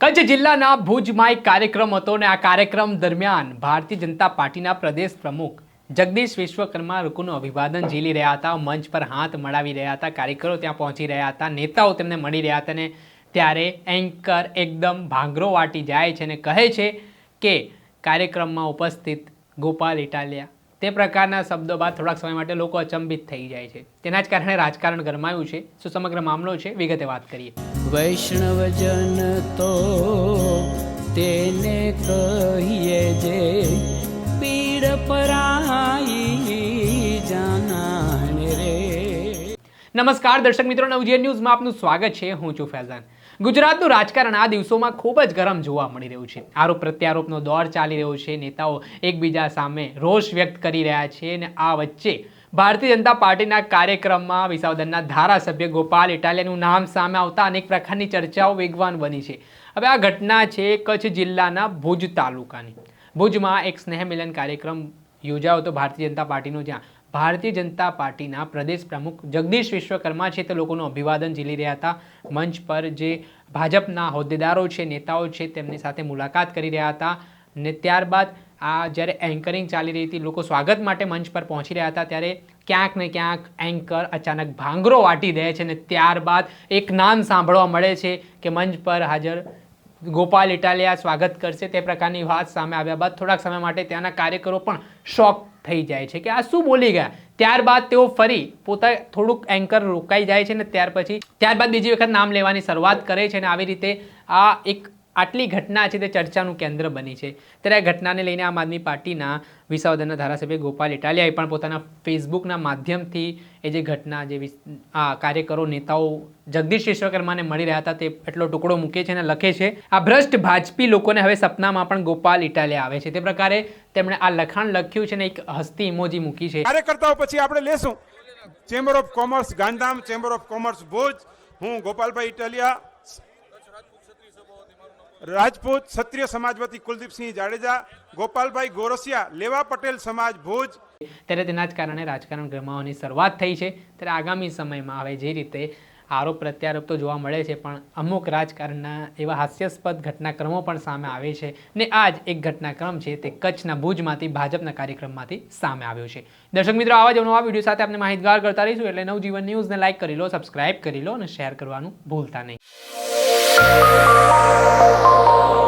કચ્છ જિલ્લાના ભુજમાં એક કાર્યક્રમ હતો અને આ કાર્યક્રમ દરમિયાન ભારતીય જનતા પાર્ટીના પ્રદેશ પ્રમુખ જગદીશ વિશ્વકર્મા લોકોનું અભિવાદન ઝીલી રહ્યા હતા, મંચ પર હાથ મળાવી રહ્યા હતા, કાર્યકરો ત્યાં પહોંચી રહ્યા હતા, નેતાઓ તેમને મળી રહ્યા હતા અને ત્યારે એન્કર એકદમ ભાંગરો વાટી જાય છે અને કહે છે કે કાર્યક્રમમાં ઉપસ્થિત ગોપાલ ઇટાલિયા. તે પ્રકારના શબ્દો બાદ થોડાક સમય માટે લોકો અચંબિત થઈ જાય છે. તેના જ કારણે રાજકારણ ગરમાયું છે. શું સમગ્ર મામલો છે. વિગતે વાત કરીએ. વૈષ્ણવજન તો તેને કહીએ જે પીડ પરાઈ જાનાને રે. નમસ્કાર, દર્શક મિત્રો, નવજીવન ન્યૂઝમાં આપનું સ્વાગત છે. હું છું ફૈઝાન. ગુજરાતનું રાજકારણ આ દિવસોમાં ખૂબ જ ગરમ જોવા મળી રહ્યું છે. આરોપ પ્રત્યારોપનો દોર ચાલી રહ્યો છે. નેતાઓ એકબીજા સામે રોષ વ્યક્ત કરી રહ્યા છે અને આ વચ્ચે ભારતીય જનતા પાર્ટીના કાર્યક્રમમાં વિસાવદનના ધારાસભ્ય ગોપાલ ઇટાલિયાનું નામ સામે આવતા અનેક પ્રકારની ચર્ચાઓ વેગવાન બની છે. હવે આ ઘટના છે કચ્છ જિલ્લાના ભુજ તાલુકાની. ભુજમાં એક સ્નેહ મિલન કાર્યક્રમ યોજાયો હતો ભારતીય જનતા પાર્ટીનો જ્યાં ભારતીય જનતા પાર્ટીના પ્રદેશ પ્રમુખ જગદીશ વિશ્વકર્મા છે તે લોકોનું અભિવાદન ઝીલી રહ્યા હતા. મંચ પર જે ભાજપના હોદ્દેદારો છે, નેતાઓ છે તેમની સાથે મુલાકાત કરી રહ્યા હતા ને ત્યારબાદ આ જ્યારે એન્કરિંગ ચાલી રહી હતી, લોકો સ્વાગત માટે મંચ પર પહોંચી રહ્યા હતા, ત્યારે ક્યાંક ને ક્યાંક એન્કર અચાનક ભાંગરો વાટી દે છે ને ત્યારબાદ એક નામ સાંભળવા મળે છે કે મંચ પર હાજર ગોપાલ ઇટાલિયા સ્વાગત કરશે. તે પ્રકારની વાત સામે આવ્યા બાદ થોડાક સમય માટે ત્યાંના કાર્યકરો પણ શોક થઈ જાય છે કે આ શું બોલી ગયા? ત્યારબાદ તેઓ ફરી પોતા થોડુંક એન્કર રોકાઈ જાય છે ને ત્યાર પછી, ત્યારબાદ બીજી વખત નામ લેવાની શરૂઆત કરે છે અને આવી રીતે આ એક આટલી ઘટના છે તે ચર્ચાનું કેન્દ્ર બની છે. ત્યારે આ ઘટનાને લઈને આમ આદમી પાર્ટીના વિસાવદરના ધારાસભ્ય ગોપાલ ઇટાલિયાએ પણ પોતાના ફેસબુકના માધ્યમથી એ જે ઘટના જે આ કાર્યકરો, નેતાઓ જગદીશ વિશ્વકર્માને મળી રહ્યા હતા તે એટલો ટુકડો મૂકે છે અને લખે છે, આ ભ્રષ્ટ ભાજપી લોકોને હવે સપનામાં પણ ગોપાલ ઇટાલિયા આવે છે. તે પ્રકારે તેમણે આ લખાણ લખ્યું છે ને એક હસ્તી ઇમોજી મૂકી છે. કાર્યકર્તાઓ પછી આપણે લેશું. Chamber of commerce Gandhidham chamber of commerce Bhuj. હું ગોપાલભાઈ ઇટાલિયા રાજપૂત ક્ષત્રિય સમાજવતી કુલદીપસિંહ જાડેજા, ગોપાલભાઈ ગોરસિયા, લેવા પટેલ સમાજ ભુજ. ત્યારે તેના જ કારણે રાજકારણ ગરમાવાની શરૂઆત થઈ છે. ત્યારે આગામી સમયમાં હવે જે રીતે આરોપ પ્રત્યારોપ તો જોવા મળે છે, પણ અમુક રાજકારણના એવા હાસ્યાસ્પદ ઘટનાક્રમો પણ સામે આવે છે ને આ જ એક ઘટનાક્રમ છે તે કચ્છના ભુજમાંથી ભાજપના કાર્યક્રમમાંથી સામે આવ્યો છે. દર્શક મિત્રો, આવા જ નવા વીડિયો સાથે આપણે માહિતગાર કરતા રહીશું. એટલે નવજીવન ન્યૂઝને લાઇક કરી લો, સબસ્ક્રાઇબ કરી લો અને શેર કરવાનું ભૂલતા નહીં. Música